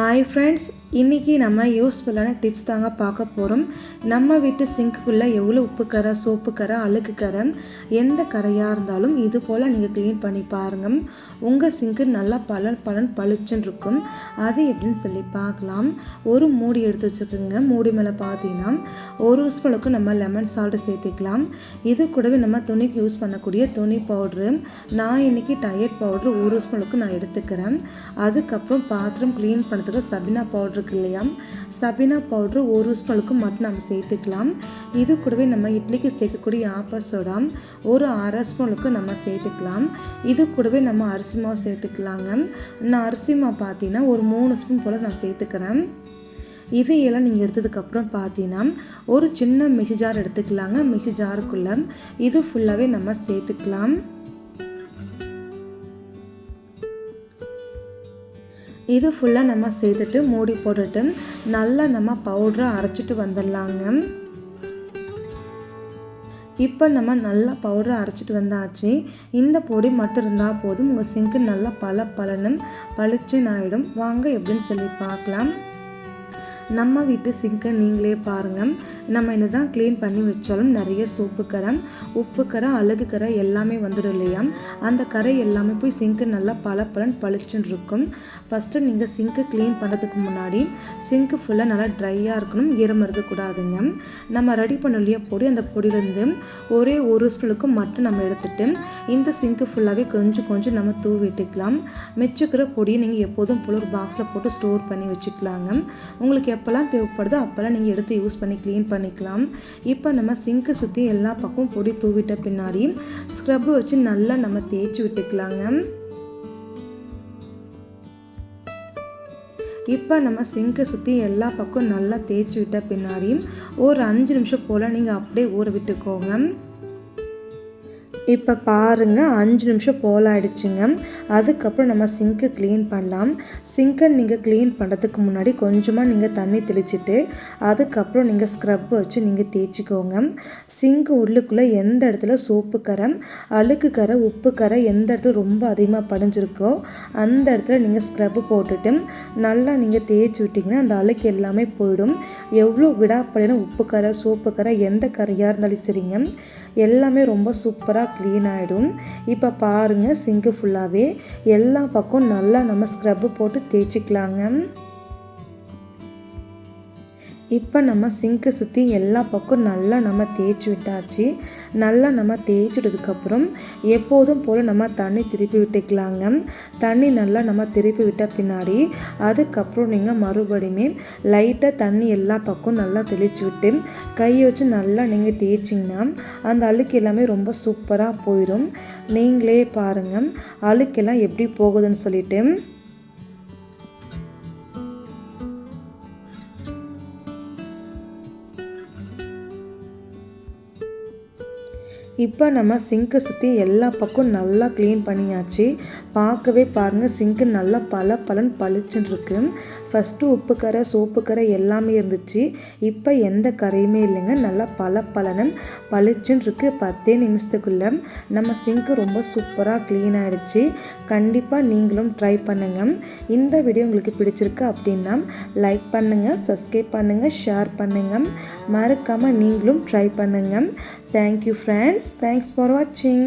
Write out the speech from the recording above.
Hi friends இன்றைக்கி நம்ம யூஸ்ஃபுல்லான டிப்ஸ் தாங்க பார்க்க போகிறோம் நம்ம வீட்டு சிங்க்குள்ளே எவ்வளோ உப்பு கரை சோப்பு கரை அழுக்கு கரை எந்த கரையாக இருந்தாலும் இது போல் நீங்கள் க்ளீன் பண்ணி பாருங்கள் உங்கள் சிங்க்கு நல்லா பலன் பலன் பளிச்சுன்னு இருக்கும். அது எப்படின்னு சொல்லி பார்க்கலாம். ஒரு மூடி எடுத்து வச்சுக்கோங்க மூடி மேலே பார்த்தீங்கன்னா ஒரு ஸ்பூனுக்கு நம்ம லெமன் சால்ட்டு சேர்த்துக்கலாம். இது கூடவே நம்ம துணிக்கு யூஸ் பண்ணக்கூடிய துணி பவுட்ரு நான் இன்றைக்கி டயட் பவுட்ரு ஒரு ஸ்பூனுக்கு நான் எடுத்துக்கிறேன். அதுக்கப்புறம் பாத்திரம் க்ளீன் பண்ணுறதுக்கு சபினா பவுட்ரு இருக்கு இல்லையா? சபினா பவுட்ரு ஒரு ஸ்பூனுக்கு மட்டும் நம்ம சேர்த்துக்கலாம். இது கூடவே நம்ம இட்லிக்கு சேர்க்கக்கூடிய ஆப்ப சோடா ஒரு அரை ஸ்பூனுக்கு நம்ம சேர்த்துக்கலாம். இது கூடவே நம்ம அரிசி மாவு சேர்த்துக்கலாங்க. நான் அரிசி மாவு பார்த்தீங்கன்னா ஒரு மூணு ஸ்பூன் போல் நான் சேர்த்துக்கிறேன். இதையெல்லாம் நீங்கள் எடுத்ததுக்கப்புறம் பார்த்தீங்கன்னா ஒரு சின்ன மிக்சி ஜார் எடுத்துக்கலாங்க. மிக்சி ஜாருக்குள்ளே இது ஃபுல்லாகவே நம்ம சேர்த்துக்கலாம். இது ஃபுல்லாக நம்ம சேர்த்துட்டு மூடி போட்டுட்டு நல்லா நம்ம பவுடரை அரைச்சிட்டு வந்துடலாங்க. இப்போ நம்ம நல்லா பவுடரை அரைச்சிட்டு வந்தாச்சு. இந்த பொடி மட்டும் இருந்தால் போதும். உங்கள் சிங்க்கு நல்லா பல பலனும் பளிச்சுன்னு ஆகிடும் வாங்க எப்படின்னு சொல்லி பார்க்கலாம். நம்ம வீட்டு சிங்கை நீங்களே பாருங்கள் நம்ம என்ன தான் க்ளீன் பண்ணி வச்சாலும் நிறைய சோப்பு கரை உப்பு கரை அழகு கரை எல்லாமே வந்துடும் இல்லையா? அந்த கரை எல்லாமே போய் சிங்க்கு நல்லா பல பலன் பளிச்சுன்னு இருக்கும். ஃபஸ்ட்டு நீங்கள் சிங்க்கு க்ளீன் பண்ணுறதுக்கு முன்னாடி சிங்க்கு ஃபுல்லாக நல்லா ட்ரையாக இருக்கணும் ஈரம் இருக்கக்கூடாதுங்க. நம்ம ரெடி பண்ணலையே பொடி அந்த பொடியிலேருந்து ஒரே ஒரு ஸ்பூனுக்கு மட்டும் நம்ம எடுத்துகிட்டு இந்த சிங்க்கு ஃபுல்லாகவே கொஞ்சம் கொஞ்சம் நம்ம தூவி விட்டுக்கலாம். மிச்சுக்கிற பொடியை நீங்கள் எப்போதும் போல ஒரு பாக்ஸில் போட்டு ஸ்டோர் பண்ணி வச்சுக்கலாங்க. உங்களுக்கு எப்போல்லாம் தேவைப்படுதோ அப்போல்லாம் நீங்கள் எடுத்து யூஸ் பண்ணி க்ளீன் பண்ணிக்கலாம். இப்போ நம்ம சிங்க்கை சுற்றி எல்லா பக்கமும் பொடி தூவிட்ட பின்னாடி ஸ்க்ரப்பு வச்சு நல்லா நம்ம தேய்ச்சி விட்டுக்கலாங்க. இப்போ நம்ம சிங்கை சுற்றி எல்லா பக்கம் நல்லா தேய்ச்சி விட்ட பின்னாடி ஒரு அஞ்சு நிமிஷம் போல் நீங்கள் அப்படியே ஊற விட்டுக்கோங்க. இப்போ பாருங்கள் அஞ்சு நிமிஷம் போல் ஆயிடுச்சுங்க. அதுக்கப்புறம் நம்ம சிங்க்கு க்ளீன் பண்ணலாம். சிங்கை நீங்கள் க்ளீன் பண்ணுறதுக்கு முன்னாடி கொஞ்சமாக நீங்கள் தண்ணி தெளிச்சுட்டு அதுக்கப்புறம் நீங்கள் ஸ்க்ரப் வச்சு நீங்கள் தேய்ச்சிக்கோங்க. சிங்க்கு உள்ளுக்குள்ளே எந்த இடத்துல சோப்பு கரை அழுக்கு கரை உப்பு கரை எந்த இடத்துல ரொம்ப அதிகமாக படிஞ்சிருக்கோ அந்த இடத்துல நீங்கள் ஸ்க்ரப் போட்டுட்டு நல்லா நீங்கள் தேய்ச்சி விட்டிங்கன்னா அந்த அழுக்கு எல்லாமே போயிடும். எவ்வளோ விடாப்படினா உப்பு கரை சோப்பு கரை எந்த கரையாக இருந்தாலும் சரிங்க. எல்லாமே ரொம்ப சூப்பராக க்ளீன் ஆகிடும் இப்போ பாருங்கள் சிங்கு ஃபுல்லாகவே எல்லா பக்கம் நல்லா நம்ம ஸ்க்ரப்பு போட்டு தேய்ச்சிக்கலாங்க. இப்போ நம்ம சிங்க்கை சுற்றி எல்லா பக்கம் நல்லா நம்ம தேய்ச்சி விட்டாச்சு. நல்லா நம்ம தேய்ச்சிட்டதுக்கப்புறம் எப்போதும் போல் நம்ம தண்ணி திருப்பி விட்டுக்கலாங்க. தண்ணி நல்லா நம்ம திருப்பி விட்ட பின்னாடி அதுக்கப்புறம் நீங்கள் மறுபடியுமே லைட்டாக தண்ணி எல்லா பக்கம் நல்லா தெளித்து விட்டு கையை வச்சு நல்லா நீங்கள் தேய்ச்சிங்கன்னா அந்த அழுக்கு எல்லாமே ரொம்ப சூப்பராக போயிடும் நீங்களே பாருங்கள் அழுக்கெல்லாம் எப்படி போகுதுன்னு சொல்லிட்டு. இப்போ நம்ம சிங்க்கை சுற்றி எல்லா பக்கம் நல்லா க்ளீன் பண்ணியாச்சு. பார்க்கவே பாருங்கள் சிங்க்கு நல்லா பல பலன் பளிச்சுன்னு இருக்கு ஃபஸ்ட்டு உப்பு கரை சோப்பு கரை எல்லாமே இருந்துச்சு. இப்போ எந்த கரையுமே இல்லைங்க நல்லா பல பலனும் பளிச்சுன்னு பத்தே நிமிஷத்துக்குள்ளே. நம்ம சிங்க்கு ரொம்ப சூப்பராக க்ளீன் ஆகிடுச்சு கண்டிப்பாக நீங்களும் ட்ரை பண்ணுங்கள் இந்த வீடியோ உங்களுக்கு பிடிச்சிருக்கு அப்படின்னா லைக் பண்ணுங்கள் சப்ஸ்கிரைப் பண்ணுங்கள் ஷேர் பண்ணுங்கள் மறக்காமல் நீங்களும் ட்ரை பண்ணுங்கள் தேங்க்யூ ஃப்ரெண்ட்ஸ் தேங்க்ஸ் ஃபார் வாட்சிங்